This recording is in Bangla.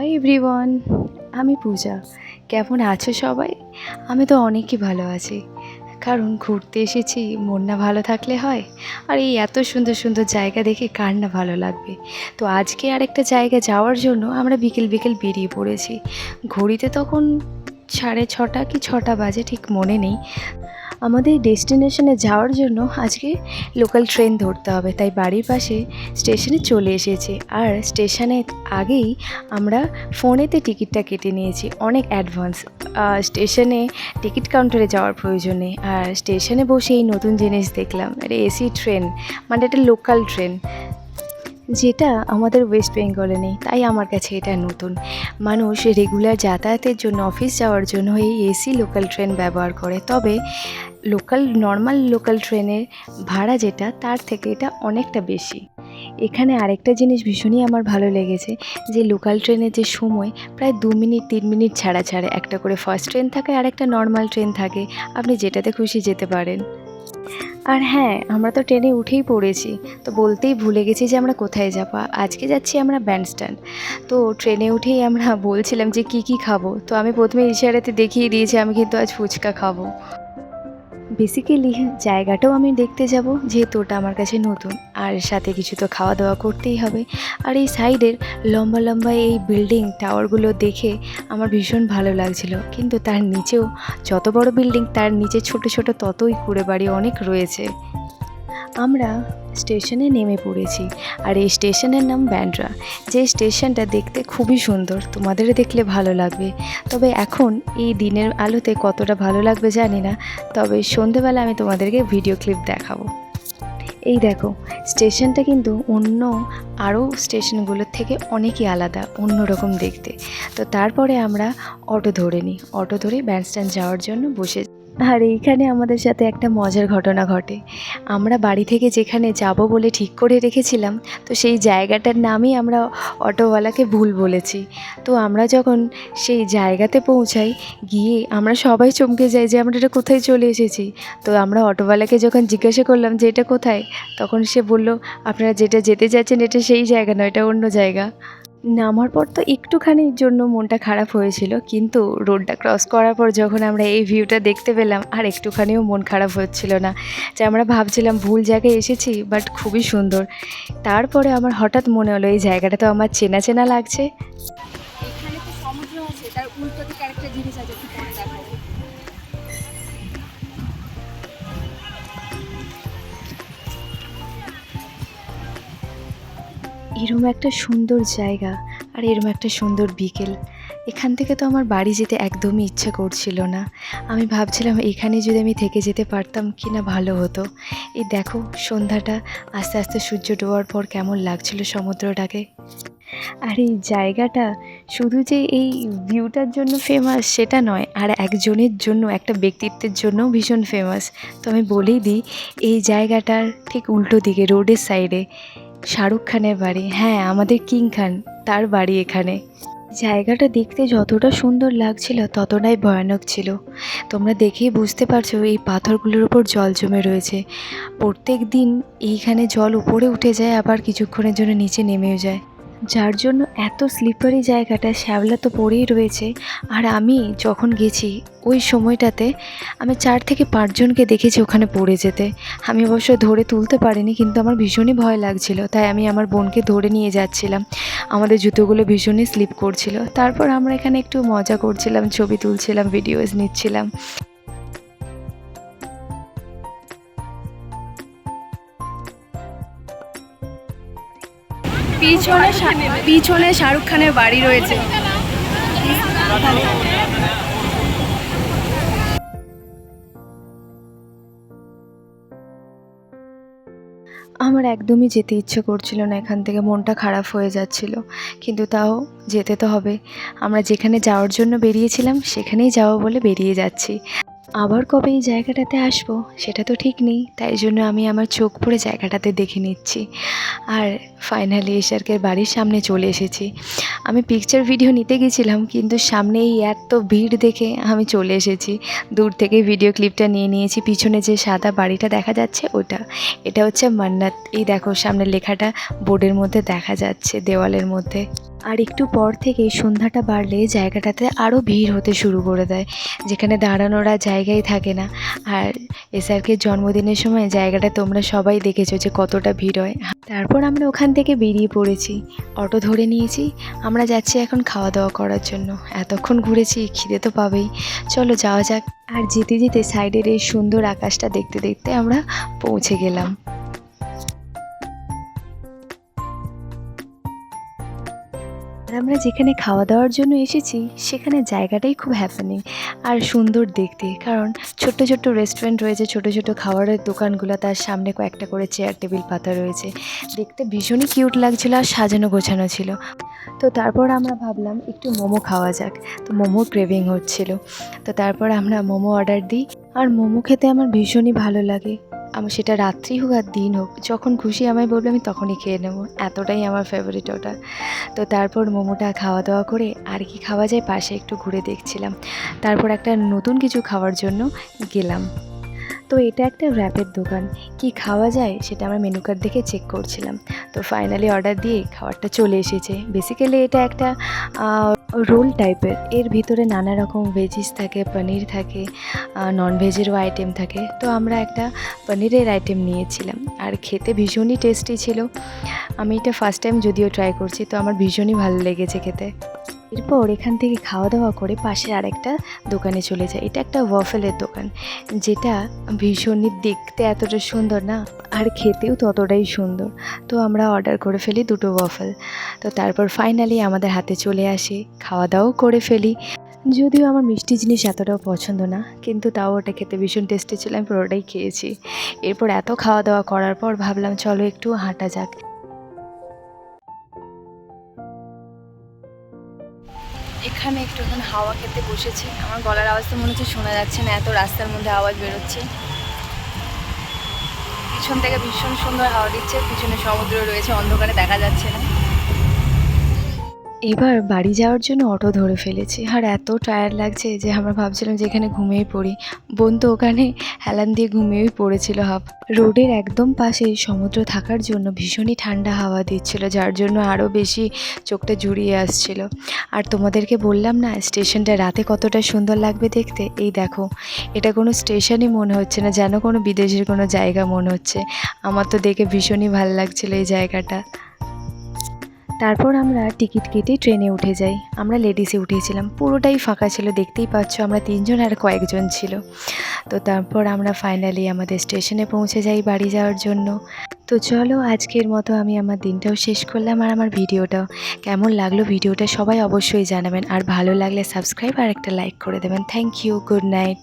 হাই এভরিওয়ান আমি পূজা। কেমন আছো সবাই? আমি তো অনেকই ভালো আছি। কারণ ঘুরতে এসেছি, মন না ভালো থাকলে হয়। আর এই এত সুন্দর সুন্দর জায়গা দেখে কার না ভালো লাগবে? তো আজকে আরেকটা জায়গা যাওয়ার জন্য আমরা বিকেল বিকেল বেরিয়ে পড়েছি। ঘড়িতে তখন সাড়ে ছটা কি ছটা বাজে, ঠিক মনে নেই। আমাদের ডেস্টিনেশনে যাওয়ার জন্য আজকে লোকাল ট্রেন ধরতে হবে, তাই বাড়ির পাশে স্টেশনে চলে এসেছি। আর স্টেশনে আগেই আমরা ফোনেতে টিকিটটা কেটে নিয়েছি, অনেক অ্যাডভান্স। স্টেশনে টিকিট কাউন্টারে যাওয়ার প্রয়োজনে, আর স্টেশনে বসে এই নতুন জিনিস দেখলাম, এটা এসি ট্রেন মানে এটা লোকাল ট্রেন, যেটা আমাদের ওয়েস্ট বেঙ্গলে নেই, তাই আমার কাছে এটা নতুন। মানুষ রেগুলার যাতায়াতের জন্য, অফিস যাওয়ার জন্য এই এসি লোকাল ট্রেন ব্যবহার করে। তবে লোকাল নর্মাল লোকাল ট্রেনের ভাড়া যেটা, তার থেকে এটা অনেকটা বেশি। এখানে আরেকটা জিনিস ভীষণই আমার ভালো লেগেছে, যে লোকাল ট্রেনের যে সময়, প্রায় দু মিনিট, তিন মিনিট ছাড়া ছাড়া একটা করে ফার্স্ট ট্রেন থাকে আর একটা নর্মাল ট্রেন থাকে। আপনি যেটাতে খুশি যেতে পারেন। আর হ্যাঁ আমরা তো ট্রেনে উঠেই পড়েছি, তো বলতেই ভুলে গেছি যে আমরা কোথায় যাব। আজকে যাচ্ছি আমরা ব্যান্ডস্ট্যান্ড তো ট্রেনে উঠেই আমরা বলছিলাম যে কি কি খাব? তো আমি প্রথমে ইশারাতে দেখিয়ে দিয়েছি, আমি কিন্তু আজ ফুচকা খাব। বেসিক্যালি জায়গাটাও আমি দেখতে যাব, যেহেতু ওটা আমার কাছে নতুন। আর সাথে কিছু তো খাওয়া দাওয়া করতেই হবে। আর এই সাইডের লম্বা লম্বা এই বিল্ডিং টাওয়ারগুলো দেখে আমার ভীষণ ভালো লাগছিল। কিন্তু তার নিচেও যত বড় বিল্ডিং তার নিচে ছোট ছোট ততই কুড়ে বাড়ি অনেক রয়েছে। আমরা স্টেশনে নেমে পড়েছি। আর এই স্টেশনের নাম ব্যান্ড্রা। যে স্টেশনটা দেখতে খুবই সুন্দর, তোমাদের দেখলে ভালো লাগবে। তবে এখন এই দিনের আলোতে কতটা ভালো লাগবে জানি না, তবে সন্ধেবেলা আমি তোমাদেরকে ভিডিও ক্লিপ দেখাবো। এই দেখো, স্টেশনটা কিন্তু অন্য আরও স্টেশনগুলোর থেকে অনেকই আলাদা, অন্যরকম দেখতে। তো তারপরে আমরা অটো ধরে নিই। অটো ধরে ব্যান্ডস্ট্যান্ড যাওয়ার জন্য বসে আর এইখানে আমাদের সাথে একটা মজার ঘটনা ঘটে। আমরা বাড়ি থেকে যেখানে যাব বলে ঠিক করে রেখেছিলাম, তো সেই জায়গাটার নামই আমরা অটোওয়ালাকে ভুল বলেছি। তো আমরা যখন সেই জায়গাতে পৌঁছাই, গিয়ে আমরা সবাই চমকে যাই যে আমরা এটা কোথায় চলে এসেছি। তো আমরা অটোওয়ালাকে যখন জিজ্ঞাসা করলাম যে এটা কোথায়, তখন সে বলল, আপনারা যেটা যেতে যাচ্ছেন এটা সেই জায়গা নয়, এটা অন্য জায়গা। নামার পর তো একটুখানির জন্য মনটা খারাপ হয়েছিল, কিন্তু রোডটা ক্রস করার পর যখন আমরা এই ভিউটা দেখতে পেলাম, আর একটুখানিও মন খারাপ হচ্ছিল না। যে আমরা ভাবছিলাম ভুল জায়গায় এসেছি বাট খুবই সুন্দর। তারপরে আমার হঠাৎ মনে হলো, এই জায়গাটা তো আমার চেনা চেনা লাগছে। এখানে তো সমুদ্র আছে, তার উল্টো একটা জিনিস আছে এরম একটা সুন্দর জায়গা আর এরম একটা সুন্দর বিকেল। এখান থেকে তো আমার বাড়ি যেতে একদমই ইচ্ছে করছিল না। আমি ভাবছিলাম এখানে যদি আমি থেকে যেতে পারতাম কি না ভালো হতো। এই দেখো সন্ধ্যাটা, আস্তে আস্তে সূর্য ডোবার পর কেমন লাগছিল সমুদ্রটাকে। আর এই জায়গাটা শুধু যে এই ভিউটার জন্য ফেমাস সেটা নয়, আর একজনের জন্য, একটা ব্যক্তিত্বের জন্যও ভীষণ ফেমাস তো আমি বলেই দিই, এই জায়গাটার ঠিক উল্টো দিকে রোডের সাইডে শাহরুখ খানের বাড়ি। হ্যাঁ আমাদের কিং খান, তার বাড়ি এখানে। জায়গাটা দেখতে যতটা সুন্দর লাগছিল, ততটাই ভয়ানক ছিল। তোমরা দেখেই বুঝতে পারছ, এই পাথরগুলোর উপর জল জমে রয়েছে। প্রত্যেক দিন এইখানে জল উপরে উঠে যায়, আবার কিছুক্ষণের জন্য নিচে নেমেও যায়। যার জন্য এত স্লিপারি জায়গাটা শ্যাওলা তো পড়েই রয়েছে। আর আমি যখন গেছি ওই সময়টাতে আমি চার থেকে পাঁচজনকে দেখেছি ওখানে পড়ে যেতে। আমি অবশ্য ধরে তুলতে পারিনি কিন্তু আমার ভীষণই ভয় লাগছিল। তাই আমি আমার বোনকে ধরে নিয়ে যাচ্ছিলাম। আমাদের জুতোগুলো ভীষণই স্লিপ করছিল। তারপর আমরা এখানে একটু মজা করছিলাম, ছবি তুলছিলাম ভিডিওস নিচ্ছিলাম। পিছনে পিছনে শাহরুখ খানের বাড়ি রয়েছে। আমার একদমই যেতে ইচ্ছে করছিল না, এখান থেকে মনটা খারাপ হয়ে যাচ্ছিল। কিন্তু তাও যেতে তো হবে। আমরা যেখানে যাওয়ার জন্য বেরিয়েছিলাম, সেখানেই যাব বলে বেরিয়ে যাচ্ছি। আবার কবে এই জায়গাটাতে আসব? সেটা তো ঠিক নেই। তাই জন্য আমি আমার চোখ পড়ে জায়গাটাতে দেখে নিচ্ছি। আর ফাইনালি এশারকের বাড়ির সামনে চলে এসেছি। আমি পিকচার ভিডিও নিতে গেছিলাম, কিন্তু সামনে এই এত ভিড় দেখে আমি চলে এসেছি। দূর থেকে ভিডিও ক্লিপটা নিয়ে নিয়েছি, পিছনে যে সাদা বাড়িটা দেখা যাচ্ছে ওটা। এটা হচ্ছে মান্নাত। এই দেখো, সামনে লেখাটা বোর্ডের মধ্যে দেখা যাচ্ছে, দেওয়ালের মধ্যে। আর একটু পর থেকে সন্ধ্যাটা বাড়লে জায়গাটাতে আরও ভিড় হতে শুরু করে দেয়। যেখানে দাঁড়ানোর আর জায়গাই থাকে না। আর এসআরকে জন্মদিনের সময় জায়গাটা তোমরা সবাই দেখেছ যে কতটা ভিড় হয়। তারপর আমরা ওখান থেকে বেরিয়ে পড়েছি। অটো ধরে নিয়েছি। আমরা যাচ্ছি এখন খাওয়া দাওয়া করার জন্য। এতক্ষণ ঘুরেছি, খিদে তো পাবেই। চলো যাওয়া যাক। আর যেতে যেতে সাইডের এই সুন্দর আকাশটা দেখতে দেখতে আমরা পৌঁছে গেলাম। আমরা যেখানে খাওয়া দাওয়ার জন্য এসেছি, সেখানে জায়গাটাই খুব হ্যাপেনিং আর সুন্দর দেখতে। কারণ ছোট্ট ছোট্ট রেস্টুরেন্ট রয়েছে, ছোট ছোট খাবারের দোকানগুলো, তার সামনে কয়েকটা করে চেয়ার টেবিল পাতা রয়েছে। দেখতে ভীষণই কিউট লাগছিল আর সাজানো গোছানো ছিল। তো তারপর আমরা ভাবলাম একটু মোমো খাওয়া যাক। তো মোমো ক্রেভিং হচ্ছিল। তো তারপর আমরা মোমো অর্ডার দিই। আর মোমো খেতে আমার ভীষণই ভালো লাগে। আমার সেটা রাত্রি হোক আর দিন হোক, যখন খুশি আমায় বলবে আমি তখনই খেয়ে নেব। এতটাই আমার ফেভারিট ওটা। তো তারপর মোমোটা খাওয়া দাওয়া করে আর কি খাওয়া যায় পাশে একটু ঘুরে দেখছিলাম। তারপর একটা নতুন কিছু খাওয়ার জন্য গেলাম। তো এটা একটা র্যাপের দোকান। কি খাওয়া যায় সেটা আমরা মেনু কার্ড দেখে চেক করছিলাম। তো ফাইনালি অর্ডার দিয়ে খাবারটা চলে এসেছে। বেসিক্যালি এটা একটা রোল টাইপের এর ভিতরে নানা রকম ভেজিস থাকে, পনির থাকে নন ভেজেরও আইটেম থাকে। তো আমরা একটা পনিরের আইটেম নিয়েছিলাম। আর খেতে ভীষণই টেস্টি ছিল। আমি এটা ফার্স্ট টাইম যদিও ট্রাই করছি, তো আমার ভীষণই ভালো লেগেছে খেতে। এরপর এখান থেকে খাওয়া দাওয়া করে পাশে আরেকটা দোকানে চলে যায়। এটা একটা ওয়াফেলের দোকান, যেটা ভীষণই দেখতে এতটা সুন্দর না, আর খেতেও ততটাই সুন্দর। তো আমরা অর্ডার করে ফেলি দুটো ওয়াফেল তো তারপর ফাইনালি আমাদের হাতে চলে আসে, খাওয়া দাওয়াও করে ফেলি। যদিও আমার মিষ্টি জিনিস এতটাও পছন্দ না, কিন্তু তাও ওটা খেতে ভীষণ টেস্টি ছিল, আমি পুরোটাই খেয়েছি। এরপর এত খাওয়া দাওয়া করার পর ভাবলাম, চলো একটু হাঁটা যাক। এখানে একটু এখন হাওয়া খেতে বসেছি। আমার গলার আওয়াজ তো মনে হচ্ছে শোনা যাচ্ছে না, এত রাস্তার মধ্যে আওয়াজ বেরোচ্ছে। পিছন থেকে ভীষণ সুন্দর হাওয়া দিচ্ছে, পিছনে সমুদ্র রয়েছে, অন্ধকারে দেখা যাচ্ছে না। এবার বাড়ি যাওয়ার জন্য অটো ধরে ফেলেছি। আর এত টায়ার লাগছে যে আমরা ভাবছিলাম যে এখানে ঘুমিয়েই পড়ি। বোন তো ওখানে হেলান দিয়ে ঘুমিয়েই পড়েছিল হাফ। রোডের একদম পাশে সমুদ্র থাকার জন্য ভীষণই ঠান্ডা হাওয়া দিচ্ছিল, যার জন্য আরও বেশি চোখটা জুড়িয়ে আসছিল। আর তোমাদেরকে বললাম না, স্টেশনটা রাতে কতটা সুন্দর লাগবে দেখতে? এই দেখো, এটা কোনো স্টেশনই মনে হচ্ছে না, যেন কোনো বিদেশের কোনো জায়গা মনে হচ্ছে। আমার তো দেখে ভীষণই ভালো লাগছিল এই জায়গাটা। তারপর আমরা টিকিট কেটে ট্রেনে উঠে যাই। আমরা লেডিসে উঠেছিলাম। পুরোটাই ফাঁকা ছিল, দেখতেই পাচ্ছ আমরা তিনজন আর কয়েকজন ছিল। তো তারপর আমরা ফাইনালি আমাদের স্টেশনে পৌঁছে যাই বাড়ি যাওয়ার জন্য। তো চলো আজকের মতো আমি আমার দিনটাও শেষ করলাম আর আমার ভিডিওটাও। কেমন লাগল ভিডিওটা সবাই অবশ্যই জানাবেন। আর ভালো লাগলে সাবস্ক্রাইব আর একটা লাইক করে দেবেন। Thank you good night